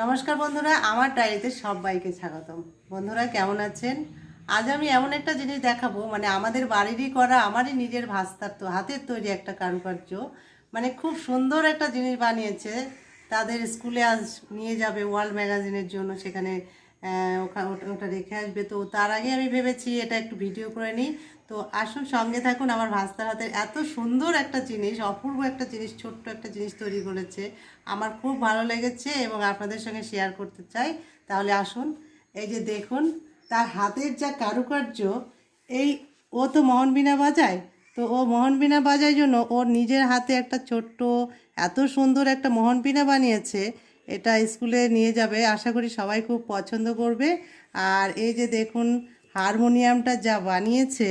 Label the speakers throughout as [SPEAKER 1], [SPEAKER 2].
[SPEAKER 1] নমস্কার বন্ধুরা, আমার ডায়েরিতে সবাইকে স্বাগতম। বন্ধুরা, কেমন আছেন? আজ আমি এমন একটা জিনিস দেখাবো মানে আমাদের বাড়িরই করা, আমারই নিজের ভাস্তার তো হাতের তৈরি একটা কারুকার্য। মানে খুব সুন্দর একটা জিনিস বানিয়েছে। তাদের স্কুলে আজ নিয়ে যাবে ওয়ার্ল্ড ম্যাগাজিনের জন্য, সেখানে রেখে আসবে। তো তার আগে আমি ভেবেছি এটা একটু ভিডিও করে নিই। তো আসুন, সঙ্গে থাকুন। আমার ভাস্তার হাতের এত সুন্দর একটা জিনিস, অপূর্ব একটা জিনিস, ছোট্ট একটা জিনিস তৈরি করেছে। আমার খুব ভালো লেগেছে এবং আপনাদের সঙ্গে শেয়ার করতে চাই। তাহলে আসুন, এই যে দেখুন, তার হাতের যা কারুকার্য, এই ও তো মোহনবীণা বাজায়। তো ও মোহনবীণা বাজায় জন্য ওর নিজের হাতে একটা ছোট্ট, এত সুন্দর একটা মোহনবীণা বানিয়েছে। এটা স্কুলে নিয়ে যাবে। আশা করি সবাই খুব পছন্দ করবে। আর এই যে দেখুন, হারমোনিয়ামটা যা বানিয়েছে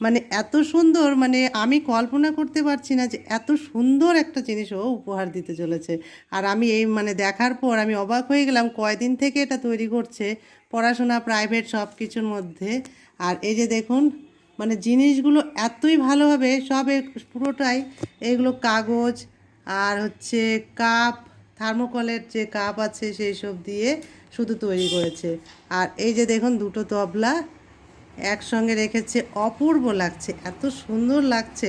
[SPEAKER 1] মানে এত সুন্দর মানে আমি কল্পনা করতে পারছি না যে এত সুন্দর একটা জিনিস ও উপহার দিতে চলেছে। আর আমি এই মানে দেখার পর আমি অবাক হয়ে গেলাম, কয়দিন থেকে এটা তৈরি করছে, পড়াশোনা প্রাইভেট সব কিছুর মধ্যে। আর এই যে দেখুন মানে জিনিসগুলো এতই ভালোভাবে সব পুরোটাই, এগুলো কাগজ, আর হচ্ছে কাপ থার্মোকলের যে কাপ আছে সেই সব দিয়ে শুধু তৈরি করেছে। আর এই যে দেখুন, দুটো তবলা একসঙ্গে রেখেছে। অপূর্ব লাগছে, এত সুন্দর লাগছে।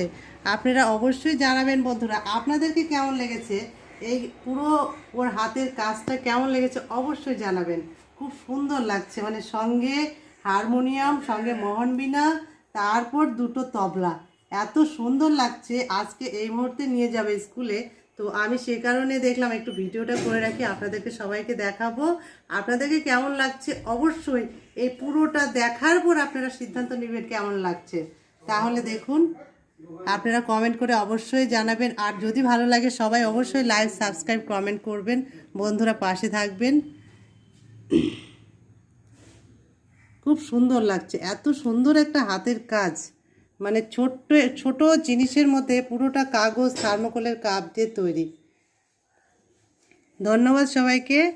[SPEAKER 1] আপনারা অবশ্যই জানাবেন, বন্ধুরা, আপনাদেরকে কেমন লেগেছে? এই পুরো ওর হাতের কাজটা কেমন লেগেছে অবশ্যই জানাবেন। খুব সুন্দর লাগছে মানে সঙ্গে হারমোনিয়াম, সঙ্গে মোহনবীণা তারপর দুটো তবলা। এত সুন্দর লাগছে, আজকে এই মুহূর্তে নিয়ে যাবে স্কুলে। তো আমি সে কারণে দেখলাম একটু ভিডিওটা করে রাখি, আপনাদেরকে সবাইকে দেখাবো। আপনাদেরকে কেমন লাগছে? অবশ্যই এই পুরোটা দেখার পর আপনারা সিদ্ধান্ত নেবেন কেমন লাগছে। তাহলে দেখুন, আপনারা কমেন্ট করে অবশ্যই জানাবেন। আর যদি ভালো লাগে সবাই অবশ্যই লাইভ সাবস্ক্রাইব কমেন্ট করবেন। বন্ধুরা পাশে থাকবেন। খুব সুন্দর লাগছে। এত সুন্দর একটা হাতের কাজ। মানে ছোট্ট, ছোট জিনিসের মধ্যে পুরোটা কাগজ, থার্মোকলের কাপ দিয়ে তৈরি। ধন্যবাদ সবাইকে।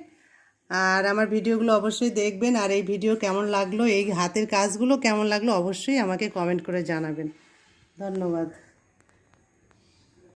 [SPEAKER 1] আর আমার ভিডিওগুলো অবশ্যই দেখবেন। আর এই ভিডিও কেমন লাগল, এই হাতের কাজগুলো কেমন লাগল, অবশ্যই আমাকে কমেন্ট করে জানাবেন। ধন্যবাদ।